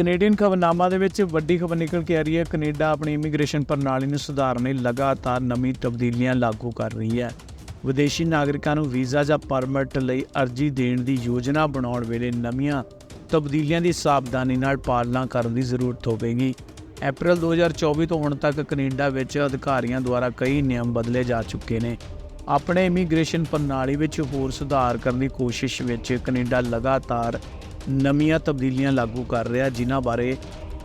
Canadian ਖਬਰਨਾਮਾ ਦੇ ਵਿੱਚ ਵੱਡੀ ਖਬਰ ਨਿਕਲ ਕੇ ਆ ਰਹੀ ਹੈ। ਕੈਨੇਡਾ ਆਪਣੀ ਇਮੀਗ੍ਰੇਸ਼ਨ ਪ੍ਰਣਾਲੀ ਨੂੰ ਸੁਧਾਰਨ ਲਈ ਲਗਾਤਾਰ ਨਵੀਂ ਤਬਦੀਲੀਆਂ ਲਾਗੂ ਕਰ ਰਹੀ ਹੈ। ਵਿਦੇਸ਼ੀ ਨਾਗਰਿਕਾਂ ਨੂੰ ਵੀਜ਼ਾ ਜਾਂ ਪਰਮਿਟ ਲਈ ਅਰਜ਼ੀ ਦੇਣ ਦੀ ਯੋਜਨਾ ਬਣਾਉਣ ਵੇਲੇ ਨਵੀਆਂ ਤਬਦੀਲੀਆਂ ਦੀ ਸਾਵਧਾਨੀ ਨਾਲ ਪਾਲਣਾ ਕਰਨ ਦੀ ਜ਼ਰੂਰਤ ਹੋਵੇਗੀ। ਅਪ੍ਰੈਲ 2024 ਤੋਂ ਹੁਣ ਤੱਕ ਕੈਨੇਡਾ ਵਿੱਚ ਅਧਿਕਾਰੀਆਂ ਦੁਆਰਾ ਕਈ ਨਿਯਮ ਬਦਲੇ ਜਾ ਚੁੱਕੇ ਨੇ। ਆਪਣੇ ਇਮੀਗ੍ਰੇਸ਼ਨ ਪ੍ਰਣਾਲੀ ਵਿੱਚ ਹੋਰ ਸੁਧਾਰ ਕਰਨ ਦੀ ਕੋਸ਼ਿਸ਼ ਵਿੱਚ ਕੈਨੇਡਾ ਲਗਾਤਾਰ ਨਵੀਆਂ ਤਬਦੀਲੀਆਂ ਲਾਗੂ ਕਰ ਰਿਹਾ, ਜਿਨ੍ਹਾਂ ਬਾਰੇ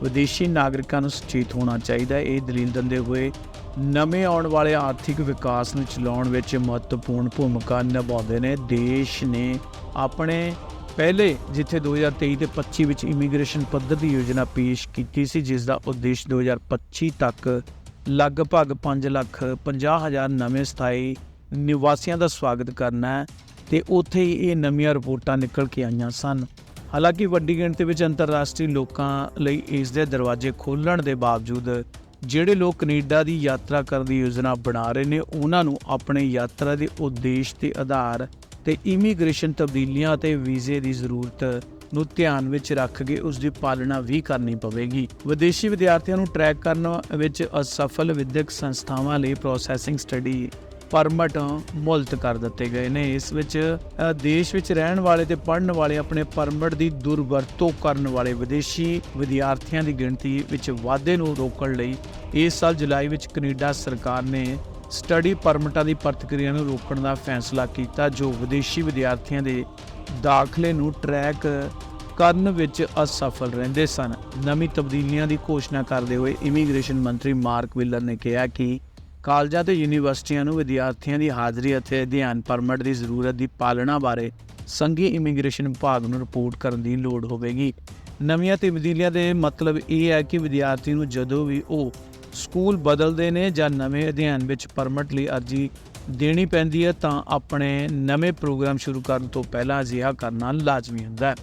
ਵਿਦੇਸ਼ੀ ਨਾਗਰਿਕਾਂ ਨੂੰ ਸੁਚੇਤ ਹੋਣਾ ਚਾਹੀਦਾ ਹੈ। ਇਹ ਦਲੀਲ ਦਿੰਦੇ ਹੋਏ, ਨਵੇਂ ਆਉਣ ਵਾਲੇ ਆਰਥਿਕ ਵਿਕਾਸ ਨੂੰ ਚਲਾਉਣ ਵਿੱਚ ਮਹੱਤਵਪੂਰਨ ਭੂਮਿਕਾ ਨਿਭਾਉਂਦੇ ਨੇ। ਦੇਸ਼ ਨੇ ਆਪਣੇ ਪਹਿਲੇ, ਜਿੱਥੇ 2023 ਤੇ 25 ਵਿੱਚ ਇਮੀਗ੍ਰੇਸ਼ਨ ਪੱਧਰ ਦੀ ਯੋਜਨਾ ਪੇਸ਼ ਕੀਤੀ ਸੀ, ਜਿਸ ਦਾ ਉਦੇਸ਼ 2025 ਤੱਕ ਲਗਭਗ 5 ਲੱਖ 50 ਹਜ਼ਾਰ ਨਵੇਂ ਸਥਾਈ ਨਿਵਾਸੀਆਂ ਦਾ ਸਵਾਗਤ ਕਰਨਾ ਹੈ ਤੇ ਉੱਥੇ ਹੀ ਇਹ ਨਵੀਆਂ ਰਿਪੋਰਟਾਂ ਨਿਕਲ ਕੇ ਆਈਆਂ ਸਨ। ਹਾਲਾਂਕਿ ਵੱਡੀ ਗਿਣਤੀ ਵਿੱਚ ਅੰਤਰਰਾਸ਼ਟਰੀ ਲੋਕਾਂ ਲਈ ਇਸ ਦੇ ਦਰਵਾਜ਼ੇ ਖੋਲਣ ਦੇ ਬਾਵਜੂਦ ਜਿਹੜੇ ਲੋਕ ਕੈਨੇਡਾ ਦੀ ਯਾਤਰਾ ਕਰਨ ਦੀ ਯੋਜਨਾ ਬਣਾ ਰਹੇ ਨੇ, ਉਹਨਾਂ ਨੂੰ ਆਪਣੇ ਯਾਤਰਾ ਦੇ ਉਦੇਸ਼ ਦੇ ਆਧਾਰ ਤੇ ਇਮੀਗ੍ਰੇਸ਼ਨ ਤਬਦੀਲੀਆਂ ਅਤੇ ਵੀਜ਼ੇ ਦੀ ਜ਼ਰੂਰਤ ਨੂੰ ਧਿਆਨ ਵਿੱਚ ਰੱਖ ਕੇ ਉਸ ਦੀ ਪਾਲਣਾ ਵੀ ਕਰਨੀ ਪਵੇਗੀ। ਵਿਦੇਸ਼ੀ ਵਿਦਿਆਰਥੀਆਂ ਨੂੰ ਟਰੈਕ ਕਰਨ ਵਿੱਚ ਅਸਫਲ ਵਿਦਿਅਕ ਸੰਸਥਾਵਾਂ ਲਈ ਪ੍ਰੋਸੈਸਿੰਗ ਸਟੱਡੀ ਪਰਮਿਟ ਮੁਲਤ ਕਰ ਦਿੱਤੇ ਗਏ ਨੇ। ਇਸ ਵਿੱਚ ਦੇਸ਼ ਵਿੱਚ ਰਹਿਣ ਵਾਲੇ ਤੇ ਪੜ੍ਹਨ ਵਾਲੇ ਆਪਣੇ ਪਰਮਿਟ ਦੀ ਦੁਰਵਰਤੋਂ ਕਰਨ ਵਾਲੇ ਵਿਦੇਸ਼ੀ ਵਿਦਿਆਰਥੀਆਂ ਦੀ ਗਿਣਤੀ ਵਿੱਚ ਵਾਧੇ ਨੂੰ ਰੋਕਣ ਲਈ ਇਸ ਸਾਲ ਜੁਲਾਈ ਵਿੱਚ ਕੈਨੇਡਾ ਸਰਕਾਰ ਨੇ ਸਟੱਡੀ ਪਰਮਿਟਾਂ ਦੀ ਪ੍ਰਤੀਕਿਰਿਆ ਨੂੰ ਰੋਕਣ ਦਾ ਫੈਸਲਾ ਕੀਤਾ, ਜੋ ਵਿਦੇਸ਼ੀ ਵਿਦਿਆਰਥੀਆਂ ਦੇ ਦਾਖਲੇ ਨੂੰ ਟਰੈਕ ਕਰਨ ਵਿੱਚ ਅਸਫਲ ਰਹਿੰਦੇ ਸਨ। ਨਵੀਂ ਤਬਦੀਲੀਆਂ ਦੀ ਘੋਸ਼ਣਾ ਕਰਦੇ ਹੋਏ ਇਮੀਗ੍ਰੇਸ਼ਨ ਮੰਤਰੀ ਮਾਰਕ ਵਿਲਰ ਨੇ ਕਿਹਾ ਕਿ ਕਾਲਜਾਂ ਤੇ ਯੂਨੀਵਰਸਿਟੀਆਂ ਨੂੰ ਵਿਦਿਆਰਥੀਆਂ ਦੀ ਹਾਜ਼ਰੀ ਅਤੇ ਅਧਿਐਨ ਪਰਮਿਟ ਦੀ ਜ਼ਰੂਰਤ ਦੀ ਪਾਲਣਾ ਬਾਰੇ ਸੰਘੀ ਇਮੀਗ੍ਰੇਸ਼ਨ ਵਿਭਾਗ ਨੂੰ ਰਿਪੋਰਟ ਕਰਨ ਦੀ ਲੋੜ ਹੋਵੇਗੀ। ਨਵੀਆਂ ਤਬਦੀਲੀਆਂ ਦੇ ਮਤਲਬ ਇਹ ਹੈ ਕਿ ਵਿਦਿਆਰਥੀ ਨੂੰ ਜਦੋਂ ਵੀ ਉਹ ਸਕੂਲ ਬਦਲਦੇ ਨੇ ਜਾਂ ਨਵੇਂ ਅਧਿਐਨ ਵਿੱਚ ਪਰਮਿਟ ਲਈ ਅਰਜ਼ੀ ਦੇਣੀ ਪੈਂਦੀ ਹੈ, ਤਾਂ ਆਪਣੇ ਨਵੇਂ ਪ੍ਰੋਗਰਾਮ ਸ਼ੁਰੂ ਕਰਨ ਤੋਂ ਪਹਿਲਾਂ ਅਜਿਹਾ ਕਰਨਾ ਲਾਜ਼ਮੀ ਹੁੰਦਾ ਹੈ।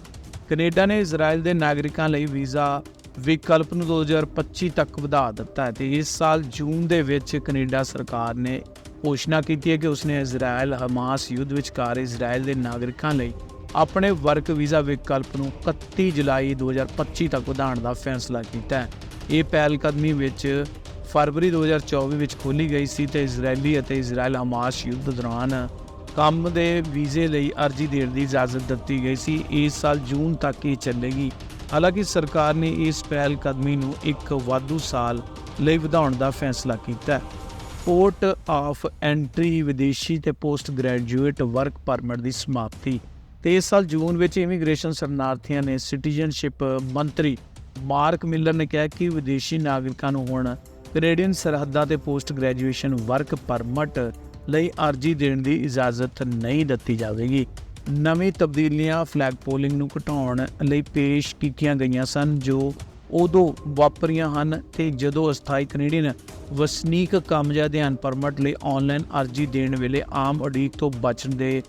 ਕੈਨੇਡਾ ਨੇ ਇਜ਼ਰਾਈਲ ਦੇ ਨਾਗਰਿਕਾਂ ਲਈ ਵੀਜ਼ਾ ਵਿਕਲਪ ਨੂੰ 2025 ਤੱਕ ਵਧਾ ਦਿੱਤਾ ਹੈ ਤੇ ਇਸ ਸਾਲ ਜੂਨ ਦੇ ਵਿੱਚ ਕੈਨੇਡਾ ਸਰਕਾਰ ਨੇ ਘੋਸ਼ਣਾ ਕੀਤੀ ਹੈ ਕਿ ਉਸਨੇ ਇਜ਼ਰਾਈਲ ਹਮਾਸ ਯੁੱਧ ਵਿਚਕਾਰ ਇਜ਼ਰਾਈਲ ਦੇ ਨਾਗਰਿਕਾਂ ਲਈ ਆਪਣੇ ਵਰਕ ਵੀਜ਼ਾ ਵਿਕਲਪ ਨੂੰ 31 ਜੁਲਾਈ 2025 ਤੱਕ ਵਧਾਉਣ ਦਾ ਫੈਸਲਾ ਕੀਤਾ ਹੈ। ਇਹ ਪਹਿਲ ਕਦਮੀ ਵਿੱਚ ਫਰਵਰੀ 2024 ਵਿੱਚ ਖੋਲੀ ਗਈ ਸੀ ਤੇ ਇਜ਼ਰਾਈਲੀ ਅਤੇ ਇਜ਼ਰਾਈਲ ਹਮਾਸ ਯੁੱਧ ਦੌਰਾਨ ਕੰਮ ਦੇ ਵੀਜ਼ੇ ਲਈ ਅਰਜ਼ੀ ਦੇਣ ਦੀ ਇਜਾਜ਼ਤ ਦਿੱਤੀ ਗਈ ਸੀ। ਇਸ ਸਾਲ ਜੂਨ ਤੱਕ ਇਹ ਚੱਲੇਗੀ। ਹਾਲਾਂਕਿ ਸਰਕਾਰ ਨੇ ਇਸ ਪਹਿਲ ਕਦਮੀ ਨੂੰ ਇੱਕ ਵਾਧੂ ਸਾਲ ਲਈ ਵਧਾਉਣ ਦਾ ਫੈਸਲਾ ਕੀਤਾ ਹੈ। ਪੋਰਟ ਆਫ ਐਂਟਰੀ ਵਿਦੇਸ਼ੀ ਤੇ ਪੋਸਟ ਗ੍ਰੈਜੂਏਟ ਵਰਕ ਪਰਮਿਟ ਦੀ ਸਮਾਪਤੀ। ਤੇ ਇਸ ਸਾਲ ਜੂਨ ਵਿੱਚ ਇਮੀਗ੍ਰੇਸ਼ਨ ਸ਼ਰਨਾਰਥੀਆਂ ਨੇ ਸਿਟੀਜ਼ਨਸ਼ਿਪ ਮੰਤਰੀ ਮਾਰਕ ਮਿਲਰ ਨੇ ਕਿਹਾ ਕਿ ਵਿਦੇਸ਼ੀ ਨਾਗਰਿਕਾਂ ਨੂੰ ਹੁਣ ਕੈਨੇਡੀਅਨ ਸਰਹੱਦਾਂ ਤੇ ਪੋਸਟ ਗ੍ਰੈਜੂਏਸ਼ਨ ਵਰਕ ਪਰਮਿਟ ਲਈ ਅਰਜ਼ੀ ਦੇਣ ਦੀ ਇਜਾਜ਼ਤ ਨਹੀਂ ਦਿੱਤੀ ਜਾਵੇਗੀ। ਨਵੀਂ ਤਬਦੀਲੀਆਂ ਫਲੈਗ ਪੋਲਿੰਗ ਨੂੰ ਘਟਾਉਣ ਲਈ ਪੇਸ਼ ਕੀਤੀਆਂ ਗਈਆਂ ਸਨ, ਜੋ ਉਦੋਂ ਵਾਪਰੀਆਂ ਹਨ ਤੇ ਜਦੋਂ ਅਸਥਾਈ ਕੈਨੇਡੀਅਨ ਵਸਨੀਕ ਕੰਮ ਜਾਂ ਅਧਿਐਨ ਪਰਮਿਟ ਲਈ ਆਨਲਾਈਨ ਅਰਜ਼ੀ ਦੇਣ ਵੇਲੇ ਆਮ ਉਡੀਕ ਤੋਂ ਬਚਣ ਦੇ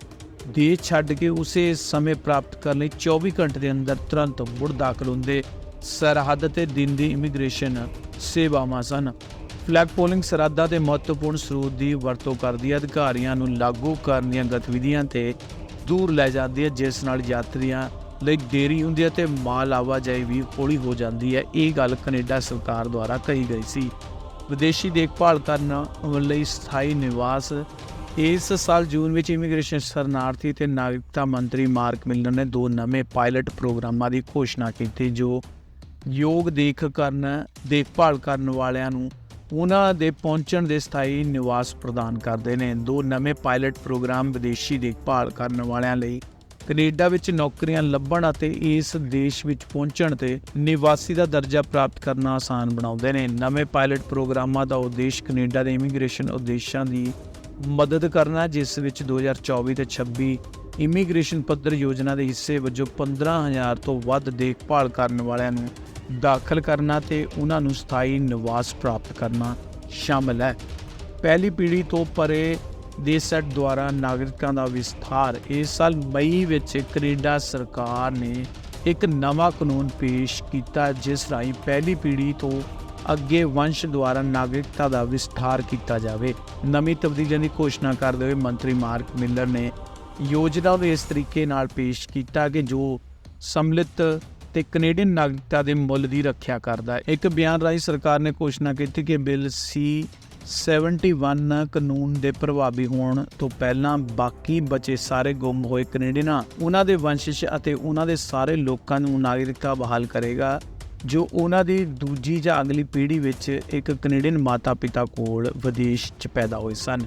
ਦੇ ਛੱਡ ਕੇ ਉਸੇ ਸਮੇਂ ਪ੍ਰਾਪਤ ਕਰਨ ਲਈ 24 ਘੰਟੇ ਦੇ ਅੰਦਰ ਤੁਰੰਤ ਮੁੜ ਦਾਖਲ ਹੁੰਦੇ ਸਰਹੱਦ ਤੇ ਦਿਨ ਦੀ ਇਮੀਗ੍ਰੇਸ਼ਨ ਸੇਵਾਵਾਂ ਸਨ। ਫਲੈਗ ਪੋਲਿੰਗ ਸਰਹੱਦਾਂ ਦੇ ਮਹੱਤਵਪੂਰਨ ਸਰੋਤ ਦੀ ਵਰਤੋਂ ਕਰਦੀ ਅਧਿਕਾਰੀਆਂ ਨੂੰ ਲਾਗੂ ਕਰਨ ਦੀਆਂ ਗਤੀਵਿਧੀਆਂ ਤੇ ਦੂਰ ਲੈ ਜਾਂਦੀ ਹੈ, ਜਿਸ ਨਾਲ ਯਾਤਰੀਆਂ ਲਈ ਦੇਰੀ ਹੁੰਦੀ ਹੈ ਤੇ ਮਾਲ ਆਵਾਜਾਈ ਵੀ ਹੌਲੀ ਹੋ ਜਾਂਦੀ ਹੈ। ਇਹ ਗੱਲ ਕੈਨੇਡਾ ਸਰਕਾਰ ਦੁਆਰਾ ਕਹੀ ਗਈ ਸੀ। ਵਿਦੇਸ਼ੀ ਦੇਖਭਾਲ ਕਰਨ ਲਈ ਸਥਾਈ ਨਿਵਾਸ ਇਸ ਸਾਲ ਜੂਨ ਵਿੱਚ ਇਮੀਗ੍ਰੇਸ਼ਨ ਸ਼ਰਨਾਰਥੀ ਤੇ ਨਾਗਰਿਕਤਾ ਮੰਤਰੀ ਮਾਰਕ ਮਿਲਰ ਨੇ ਦੋ ਨਵੇਂ ਪਾਇਲਟ ਪ੍ਰੋਗਰਾਮਾਂ ਦੀ ਘੋਸ਼ਣਾ ਕੀਤੀ, ਜੋ ਯੋਗ ਦੇਖ ਕਰਨ, ਦੇਖਭਾਲ ਕਰਨ ਵਾਲਿਆਂ ਨੂੰ ਉਹਨਾਂ ਦੇ ਪਹੁੰਚਣ ਦੇ ਸਥਾਈ ਨਿਵਾਸ ਪ੍ਰਦਾਨ ਕਰਦੇ ਨੇ। ਦੋ ਨਵੇਂ ਪਾਇਲਟ ਪ੍ਰੋਗਰਾਮ ਵਿਦੇਸ਼ੀ ਦੇਖਭਾਲ ਕਰਨ ਵਾਲਿਆਂ ਲਈ ਕੈਨੇਡਾ ਵਿੱਚ ਨੌਕਰੀਆਂ ਲੱਭਣ ਅਤੇ ਇਸ ਦੇਸ਼ ਵਿੱਚ ਪਹੁੰਚਣ ਤੇ ਨਿਵਾਸੀ ਦਾ ਦਰਜਾ ਪ੍ਰਾਪਤ ਕਰਨਾ ਆਸਾਨ ਬਣਾਉਂਦੇ ਨੇ। ਨਵੇਂ ਪਾਇਲਟ ਪ੍ਰੋਗਰਾਮਾਂ ਦਾ ਉਦੇਸ਼ ਕੈਨੇਡਾ ਦੇ ਇਮੀਗ੍ਰੇਸ਼ਨ ਉਦੇਸ਼ਾਂ ਦੀ ਮਦਦ ਕਰਨਾ, ਜਿਸ ਵਿੱਚ 2024 ਤੇ 26 ਇਮੀਗ੍ਰੇਸ਼ਨ ਪੱਧਰ ਯੋਜਨਾ ਦੇ ਹਿੱਸੇ ਵਜੋਂ 15000 ਤੋਂ ਵੱਧ ਦੇਖਭਾਲ ਕਰਨ ਵਾਲਿਆਂ ਨੂੰ ਦਾਖਲ ਕਰਨਾ ਤੇ ਉਹਨਾਂ ਨੂੰ ਸਥਾਈ ਨਿਵਾਸ ਪ੍ਰਾਪਤ ਕਰਨਾ ਸ਼ਾਮਲ ਹੈ। ਪਹਿਲੀ ਪੀੜ੍ਹੀ ਤੋਂ ਪਰੇ ਦੇ ਸੈਟ ਦੁਆਰਾ ਨਾਗਰਿਕਾਂ ਦਾ ਵਿਸਥਾਰ ਇਸ ਸਾਲ ਮਈ ਵਿੱਚ ਕੈਨੇਡਾ ਸਰਕਾਰ ਨੇ ਇੱਕ ਨਵਾਂ ਕਾਨੂੰਨ ਪੇਸ਼ ਕੀਤਾ, ਜਿਸ ਰਾਹੀਂ ਪਹਿਲੀ ਪੀੜ੍ਹੀ ਤੋਂ ਅੱਗੇ ਵੰਸ਼ ਦੁਆਰਾ ਨਾਗਰਿਕਤਾ ਦਾ ਵਿਸਥਾਰ ਕੀਤਾ ਜਾਵੇ। ਨਵੀਂ ਤਬਦੀਲੀਆਂ ਦੀ ਘੋਸ਼ਣਾ ਕਰਦੇ ਹੋਏ ਮੰਤਰੀ ਮਾਰਕ ਮਿਲਰ ਨੇ ਯੋਜਨਾ ਨੂੰ ਇਸ ਤਰੀਕੇ ਨਾਲ ਪੇਸ਼ ਕੀਤਾ ਕਿ ਜੋ ਸੰਮਿਲਿਤ ਤੇ ਕੈਨੇਡੀਅਨ ਨਾਗਰਿਕਤਾ ਦੇ ਮੁੱਲ ਦੀ ਰੱਖਿਆ ਕਰਦਾ ਹੈ। ਇੱਕ ਬਿਆਨ ਰਾਹੀਂ ਸਰਕਾਰ ਨੇ ਘੋਸ਼ਣਾ ਕੀਤੀ ਕਿ ਬਿੱਲ ਸੀ 71 ਕਾਨੂੰਨ ਦੇ ਪ੍ਰਭਾਵੀ ਹੋਣ ਤੋਂ ਪਹਿਲਾਂ ਬਾਕੀ ਬਚੇ ਸਾਰੇ ਗੁੰਮ ਹੋਏ ਕੈਨੇਡੀਅਨਾਂ ਉਹਨਾਂ ਦੇ ਵੰਸ਼ਜ ਅਤੇ ਉਹਨਾਂ ਦੇ ਸਾਰੇ ਲੋਕਾਂ ਨੂੰ ਨਾਗਰਿਕਤਾ ਬਹਾਲ ਕਰੇਗਾ, ਜੋ ਉਹਨਾਂ ਦੀ ਦੂਜੀ ਜਾਂ ਅਗਲੀ ਪੀੜ੍ਹੀ ਵਿੱਚ ਇੱਕ ਕੈਨੇਡੀਅਨ ਮਾਤਾ-ਪਿਤਾ ਕੋਲ ਵਿਦੇਸ਼ 'ਚ ਪੈਦਾ ਹੋਏ ਸਨ।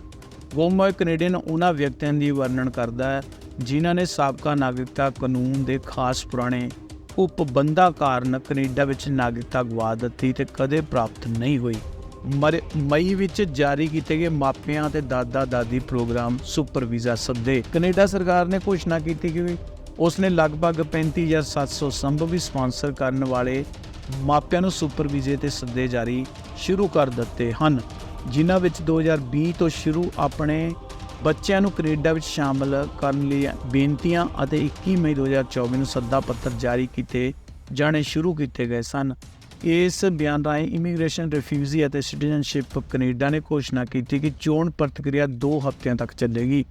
ਗੁੰਮ ਹੋਏ ਕੈਨੇਡੀਅਨ ਉਹਨਾਂ ਵਿਅਕਤੀਆਂ ਦੀ ਵਰਣਨ ਕਰਦਾ ਹੈ, ਜਿਨ੍ਹਾਂ ਨੇ ਸਾਬਕਾ ਨਾਗਰਿਕਤਾ ਕਾਨੂੰਨ ਦੇ ਖਾਸ ਪੁਰਾਣੇ ਉਪਬੰਧਾਂ ਕਾਰਨ ਕੈਨੇਡਾ ਵਿੱਚ ਨਾਗਰਿਕਤਾ ਗਵਾ ਦਿੱਤੀ ਤੇ ਕਦੇ ਪ੍ਰਾਪਤ ਨਹੀਂ ਹੋਈ। ਮਰ- ਮਈ ਵਿੱਚ ਜਾਰੀ ਕੀਤੇ ਗਏ ਮਾਪਿਆਂ ਤੇ ਦਾਦਾ ਦਾਦੀ ਪ੍ਰੋਗਰਾਮ ਸੁਪਰ ਵੀਜ਼ਾ ਸੱਦੇ। ਕੈਨੇਡਾ ਸਰਕਾਰ ਨੇ ਘੋਸ਼ਣਾ ਕੀਤੀ ਕਿ ਉਸ ਨੇ ਲਗਭਗ 35700 ਸੰਭਵੀ ਸਪਾਂਸਰ ਕਰਨ ਵਾਲੇ ਮਾਪਿਆਂ ਨੂੰ ਸੁਪਰ ਵੀਜ਼ੇ ਤੇ ਸੱਦੇ ਜਾਰੀ ਸ਼ੁਰੂ ਕਰ ਦਿੱਤੇ ਹਨ, ਜਿਨ੍ਹਾਂ ਵਿੱਚ 2020 ਤੋਂ ਸ਼ੁਰੂ ਆਪਣੇ ਬੱਚਿਆਂ ਨੂੰ ਕੈਨੇਡਾ ਵਿੱਚ ਸ਼ਾਮਲ ਕਰਨ ਲਈ ਬੇਨਤੀਆਂ ਅਤੇ 21 ਮਈ 2024 ਨੂੰ ਸੱਦਾ ਪੱਤਰ ਜਾਰੀ ਕੀਤੇ ਜਾਣੇ ਸ਼ੁਰੂ ਕੀਤੇ ਗਏ ਸਨ। ਇਸ ਬਿਆਨ ਰਾਹੀਂ ਇਮੀਗ੍ਰੇਸ਼ਨ, ਰਿਫਿਊਜੀ ਅਤੇ ਸਿਟੀਜ਼ਨਸ਼ਿਪ ਕੈਨੇਡਾ ਨੇ ਘੋਸ਼ਣਾ ਕੀਤੀ ਕਿ ਚੋਣ ਪ੍ਰਤੀਕਿਰਿਆ 2 ਹਫ਼ਤਿਆਂ ਤੱਕ ਚੱਲੇਗੀ।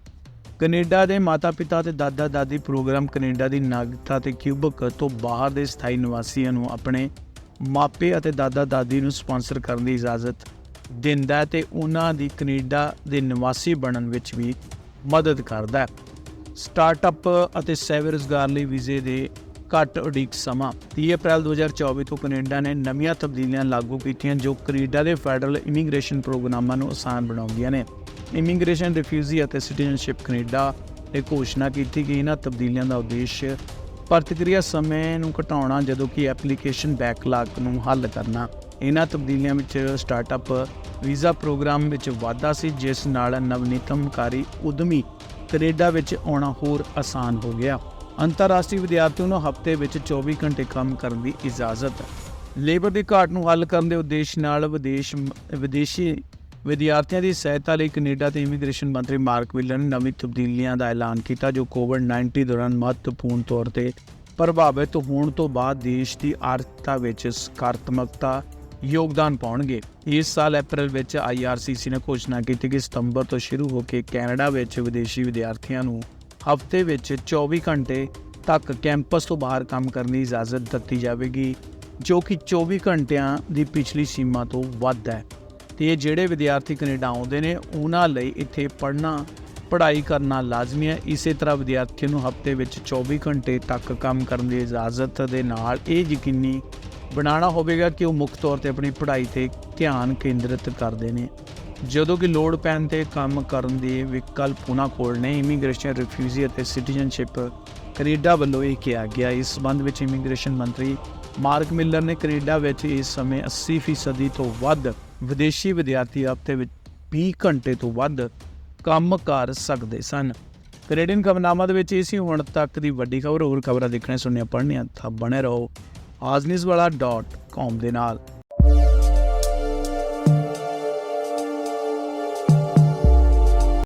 ਕੈਨੇਡਾ ਦੇ ਮਾਤਾ-ਪਿਤਾ ਤੇ ਦਾਦਾ-ਦਾਦੀ ਪ੍ਰੋਗਰਾਮ ਕੈਨੇਡਾ ਦੀ ਨਾਗਰਿਕਤਾ ਤੇ ਕਿਊਬਕ ਤੋਂ ਬਾਹਰ ਦੇ ਸਥਾਈ ਨਿਵਾਸੀਆਂ ਨੂੰ ਆਪਣੇ ਮਾਪੇ ਅਤੇ ਦਾਦਾ-ਦਾਦੀ ਨੂੰ ਸਪਾਂਸਰ ਕਰਨ ਦੀ ਇਜਾਜ਼ਤ ਦਿੰਦਾ ਹੈ ਤੇ ਉਹਨਾਂ ਦੀ ਕੈਨੇਡਾ ਦੇ ਨਿਵਾਸੀ ਬਣਨ ਵਿੱਚ ਵੀ ਮਦਦ ਕਰਦਾ ਹੈ। ਸਟਾਰਟਅਪ ਅਤੇ ਸੈਵ ਰੁਜ਼ਗਾਰ ਲਈ ਵੀਜ਼ੇ ਦੇ ਘੱਟ ਉਡੀਕ ਸਮਾਂ 30 ਅਪ੍ਰੈਲ 2024 ਤੋਂ ਕੈਨੇਡਾ ਨੇ ਨਵੀਆਂ ਤਬਦੀਲੀਆਂ ਲਾਗੂ ਕੀਤੀਆਂ ਜੋ ਕੈਨੇਡਾ ਦੇ ਫੈਡਰਲ ਇਮੀਗ੍ਰੇਸ਼ਨ ਪ੍ਰੋਗਰਾਮਾਂ ਨੂੰ ਆਸਾਨ ਬਣਾਉਂਦੀਆਂ ਨੇ। ਇਮੀਗ੍ਰੇਸ਼ਨ, ਰਿਫਿਊਜੀ ਅਤੇ ਸਿਟੀਜ਼ਨਸ਼ਿਪ ਕੈਨੇਡਾ ਨੇ ਘੋਸ਼ਣਾ ਕੀਤੀ ਕਿ ਇਹਨਾਂ ਤਬਦੀਲੀਆਂ ਦਾ ਉਦੇਸ਼ ਪ੍ਰਤੀਕਿਰਿਆ ਸਮੇਂ ਨੂੰ ਘਟਾਉਣਾ, ਜਦੋਂ ਕਿ ਐਪਲੀਕੇਸ਼ਨ ਬੈਕਲਾਗ ਨੂੰ ਹੱਲ ਕਰਨਾ। ਇਹਨਾਂ ਤਬਦੀਲੀਆਂ ਵਿੱਚ ਸਟਾਰਟਅਪ ਵੀਜ਼ਾ ਪ੍ਰੋਗਰਾਮ ਵਿੱਚ ਵਾਧਾ ਸੀ, ਜਿਸ ਨਾਲ ਨਵਨੀਤਮਕਾਰੀ ਉਦਮੀ ਕੈਨੇਡਾ ਵਿੱਚ ਆਉਣਾ ਹੋਰ ਆਸਾਨ ਹੋ ਗਿਆ। ਅੰਤਰਰਾਸ਼ਟਰੀ ਵਿਦਿਆਰਥੀਆਂ ਨੂੰ ਹਫ਼ਤੇ ਵਿੱਚ 24 ਘੰਟੇ ਕੰਮ ਕਰਨ ਦੀ ਇਜਾਜ਼ਤ। ਲੇਬਰ ਦੀ ਘਾਟ ਨੂੰ ਹੱਲ ਕਰਨ ਦੇ ਉਦੇਸ਼ ਨਾਲ ਵਿਦੇਸ਼, ਵਿਦੇਸ਼ੀ ਵਿਦਿਆਰਥੀਆਂ ਦੀ ਸਹਾਇਤਾ ਲਈ ਕੈਨੇਡਾ ਤੇ ਇਮੀਗ੍ਰੇਸ਼ਨ ਮੰਤਰੀ ਮਾਰਕ ਵਿਲਰ ਨੇ ਨਵੀਂ ਤਬਦੀਲੀਆਂ ਦਾ ਐਲਾਨ ਕੀਤਾ, ਜੋ ਕੋਵਿਡ-19 ਦੌਰਾਨ ਮਹੱਤਵਪੂਰਨ ਤੌਰ ਤੇ ਪ੍ਰਭਾਵਿਤ ਹੋਣ ਤੋਂ ਬਾਅਦ ਦੇਸ਼ ਦੀ ਆਰਥਿਕਤਾ ਵਿੱਚ ਸਕਾਰਾਤਮਕਤਾ ਯੋਗਦਾਨ ਪਾਉਣਗੇ। ਇਸ ਸਾਲ ਅਪ੍ਰੈਲ ਵਿੱਚ IRCC ਨੇ ਘੋਸ਼ਣਾ ਕੀਤੀ ਕਿ ਸਤੰਬਰ ਤੋਂ ਸ਼ੁਰੂ ਹੋ ਕੇ ਕੈਨੇਡਾ ਵਿੱਚ ਵਿਦੇਸ਼ੀ ਵਿਦਿਆਰਥੀਆਂ ਨੂੰ ਹਫ਼ਤੇ ਵਿੱਚ 24 ਘੰਟੇ ਤੱਕ ਕੈਂਪਸ ਤੋਂ ਬਾਹਰ ਕੰਮ ਕਰਨ ਦੀ ਇਜਾਜ਼ਤ ਦਿੱਤੀ ਜਾਵੇਗੀ, ਜੋ ਕਿ 24 ਘੰਟਿਆਂ ਦੀ ਪਿਛਲੀ ਸੀਮਾ ਤੋਂ ਵੱਧ ਹੈ। ਤੇ ਜਿਹੜੇ ਵਿਦਿਆਰਥੀ ਕੈਨੇਡਾ ਆਉਂਦੇ ਨੇ, ਉਹਨਾਂ ਲਈ ਇੱਥੇ ਪੜ੍ਹਨਾ, ਪੜ੍ਹਾਈ ਕਰਨਾ ਲਾਜ਼ਮੀ ਹੈ। ਇਸੇ ਤਰ੍ਹਾਂ ਵਿਦਿਆਰਥੀਆਂ ਨੂੰ ਹਫ਼ਤੇ ਵਿੱਚ 24 ਘੰਟੇ ਤੱਕ ਕੰਮ ਕਰਨ ਦੀ ਇਜਾਜ਼ਤ ਦੇ ਨਾਲ ਇਹ ਯਕੀਨੀ ਬਣਾਉਣਾ ਹੋਵੇਗਾ ਕਿ ਉਹ ਮੁੱਖ ਤੌਰ ਤੇ ਆਪਣੀ ਪੜ੍ਹਾਈ ਤੇ ਧਿਆਨ ਕੇਂਦਰਿਤ ਕਰਦੇ ਨੇ। ਜਦੋਂ ਕਿ ਲੋੜ ਪੈਣ ਤੇ ਕੰਮ ਕਰਨ ਦੇ ਵਿਕਲਪ ਉਹਨਾਂ ਕੋਲ ਨੇ। ਇਮੀਗ੍ਰੇਸ਼ਨ ਰਿਫਿਊਜੀ ਅਤੇ ਸਿਟੀਜ਼ਨਸ਼ਿਪ ਕੈਨੇਡਾ ਵੱਲੋਂ ਇਹ ਕਿਹਾ ਗਿਆ। ਇਸ ਸੰਬੰਧ ਵਿੱਚ ਇਮੀਗ੍ਰੇਸ਼ਨ ਮੰਤਰੀ ਮਾਰਕ ਮਿਲਰ ਨੇ ਕੈਨੇਡਾ ਵਿੱਚ ਇਸ ਸਮੇਂ 80% ਤੋਂ ਵੱਧ ਵਿਦੇਸ਼ੀ ਵਿਦਿਆਰਥੀ ਹਫ਼ਤੇ ਵਿੱਚ 20 ਘੰਟੇ ਤੋਂ ਵੱਧ ਕੰਮ ਕਰ ਸਕਦੇ ਸਨ। ਕੈਨੇਡੀਅਨ ਖਬਰਨਾਮਾ ਦੇ ਵਿੱਚ ਇਹ ਸੀ। ਹੁਣ ਤੱਕ ਦੀ ਵੱਡੀ ਖਬਰ। ਹੋਰ ਖਬਰਾਂ ਦੇਖਣੇ ਸੁਣਨੀਆਂ ਪੜ੍ਹਨੀਆਂ ਤਾਂ ਬਣੇ ਰਹੋ। ਆਜ਼ਨਿਸ ਵਾਲਾ .com ਦੇ ਨਾਲ।